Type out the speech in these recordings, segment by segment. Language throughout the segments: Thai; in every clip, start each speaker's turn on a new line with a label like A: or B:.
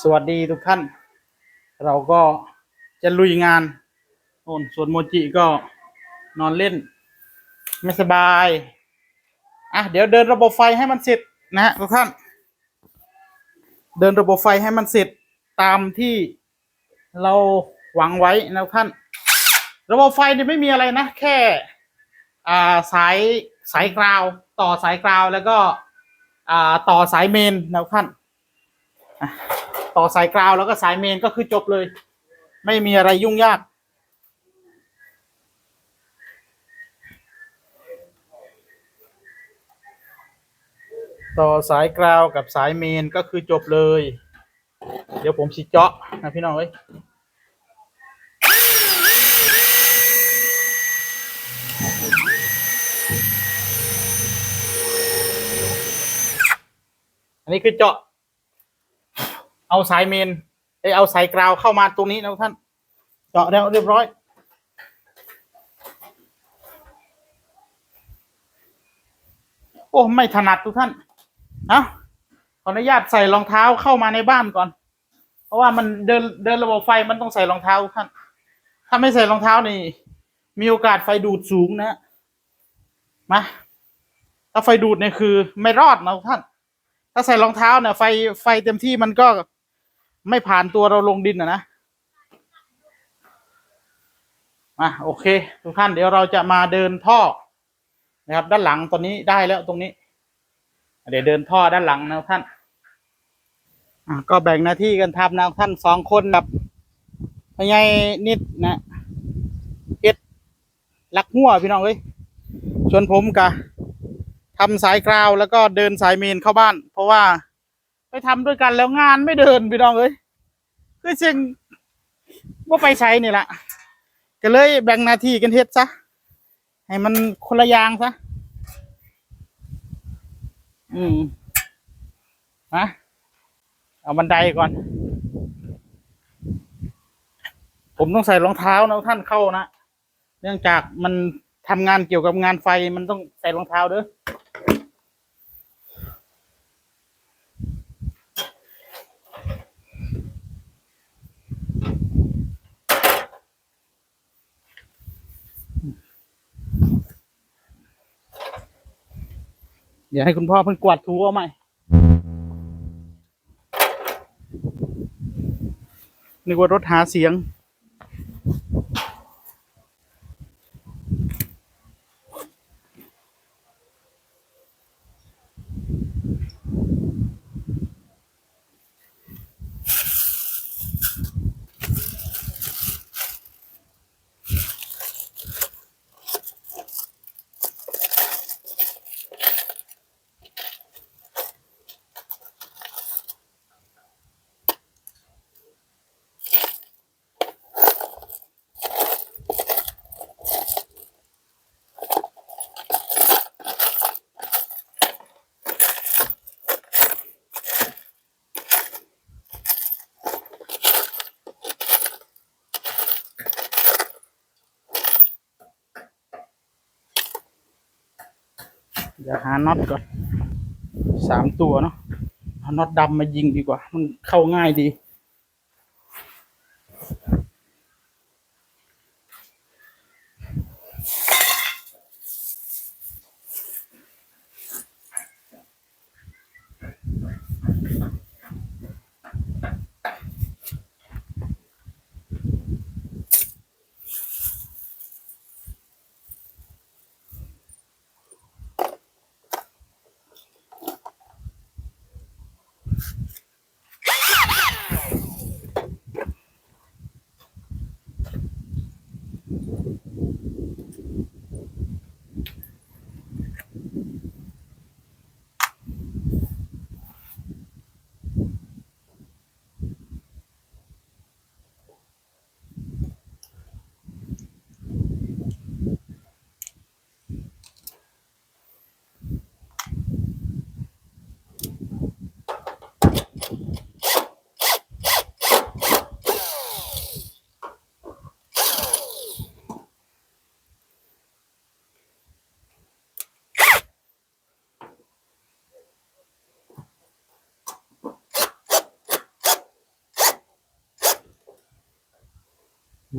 A: สวัสดีทุกท่าน เราก็จะลุยงานโน่นส่วนโมจิก็นอนเล่น ไม่สบาย อะ เดี๋ยวเดินระบบไฟให้มันเสร็จนะฮะทุกท่าน เดินระบบไฟให้มันเสร็จตามที่เราหวังไว้นะทุกท่าน ระบบไฟเนี่ยไม่มีอะไรนะ แค่อ่าสายสายกราว ต่อสายกราวแล้วก็อ่าต่อสายเมนนะทุกท่าน ต่อสายกราวแล้วก็สายเมนก็คือจบเลย ไม่มีอะไรยุ่งยาก ต่อสายกราวกับสายเมนก็คือจบเลย เดี๋ยวผมสิเจาะนะพี่น้องเอ้ยอันนี้คือเจาะ เอาสายเมนไอเอาสายกราวเข้ามาตรงนี้นะท่านเจาะแล้วเรียบร้อยโอ้ไม่ถนัดทุกท่านเอาขออนุญาตใส่รองเท้าเข้ามาในบ้านก่อน เพราะว่ามันเดินเดินระบบไฟมันต้องใส่รองเท้าท่าน ถ้าไม่ใส่รองเท้านี่ มีโอกาสไฟดูดสูงนะมาถ้าไฟดูดเนี่ยคือ ไม่รอดนะท่าน ถ้าใส่รองเท้าเนี่ยไฟไฟเต็มที่มันก็ ไม่ผ่านตัวเราลงดินนะนะมาโอเค ทุกท่านเดี๋ยวเราจะมาเดินท่อนะครับ ด้านหลังตอนนี้ได้แล้วตรงนี้ เดี๋ยวเดินท่อด้านหลังนะท่านก็แบ่งหน้าที่กันทำนะท่านสองคนกับพญายนิดนะเอ็ดลักหัวพี่น้องเอ้ยส่วนผมกับทำสายกราวแล้วก็เดินสายเมนเข้าบ้าน เพราะว่า ไปทำด้วยกันแล้วงานไม่เดินพี่น้องเอ้ยคือจึงว่าไปใช้นี่แหละก็เลยแบ่งหน้าที่กันเฮ็ดซะให้มันคนละอย่างซะอืมนะเอาบันไดก่อน ผมต้องใส่รองเท้านะท่านเข้านะ เนื่องจากมันทำงานเกี่ยวกับงานไฟมันต้องใส่รองเท้าเด้อ เดี๋ยวให้คุณพ่อเพิ่งกวาดถูเอาใหม่ นึกว่ารถหาเสียง เดี๋ยวหาน็อตก่อนสามตัวเนาะเอาน็อตดำมายิงดีกว่า มันเข้าง่ายดี อื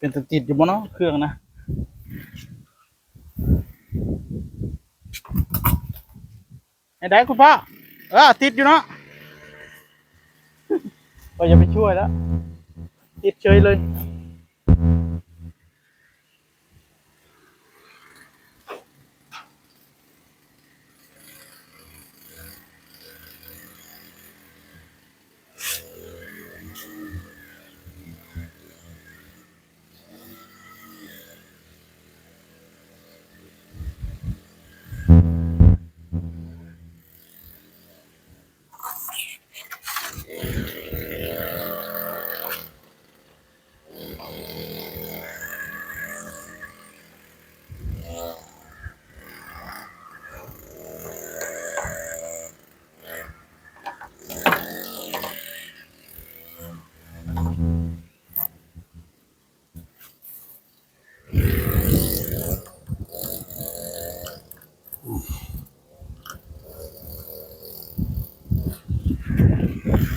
A: เป็นตะติดอยู่บ่เนาะเครื่องนะไอ้ได้คุณพ่อเออติดอยู่เนาะก็จะไปช่วยแล้ว ติดเฉยเลย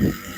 A: Mm-hmm.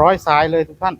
A: ร้อยสายเลยทุกท่าน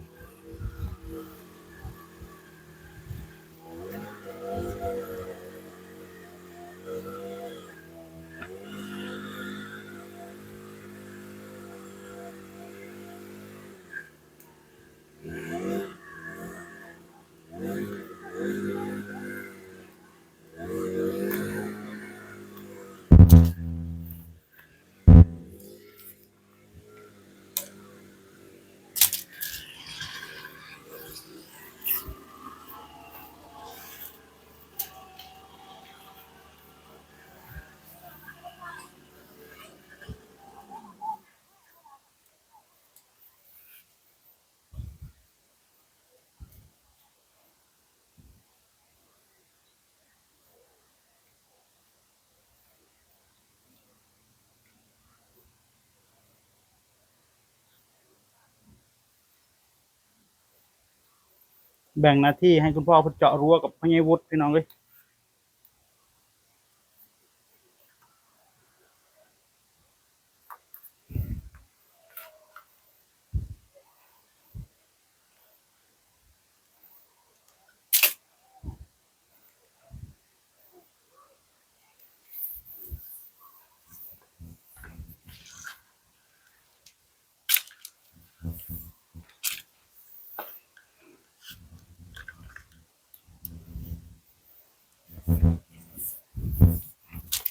A: แบ่งหน้าที่ให้คุณพ่อเพิ่นเจาะรั้วกับพญายวุฒิพี่น้องเลย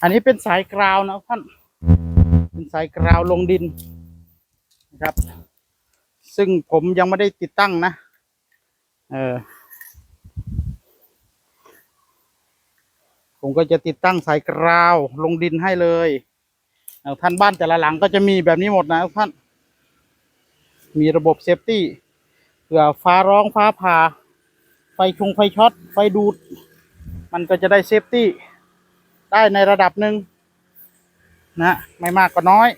A: อันนี้เป็นสายกราวนะท่าน เป็นสายกราวลงดินนะครับ ซึ่งผมยังไม่ได้ติดตั้งนะ เออ ผมก็จะติดตั้งสายกราวลงดินให้เลยเท่านบ้านแต่ละหลังก็จะมีแบบนี้หมดนะท่าน มีระบบเซฟตี้เผื่อฟ้าร้องฟ้าผ่า ไฟชงไฟช็อต ไฟดูด มันก็จะได้เซฟตี้ ได้ในระดับหนึ่งนะ ไม่มากก็น้อย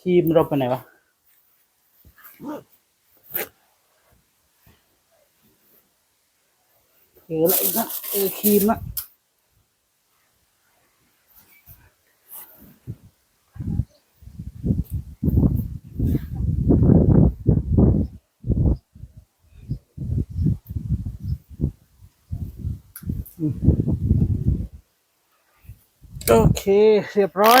A: คีมเราไปไหนวะเอออะไรนะเออคีมนะโอเค เรียบร้อย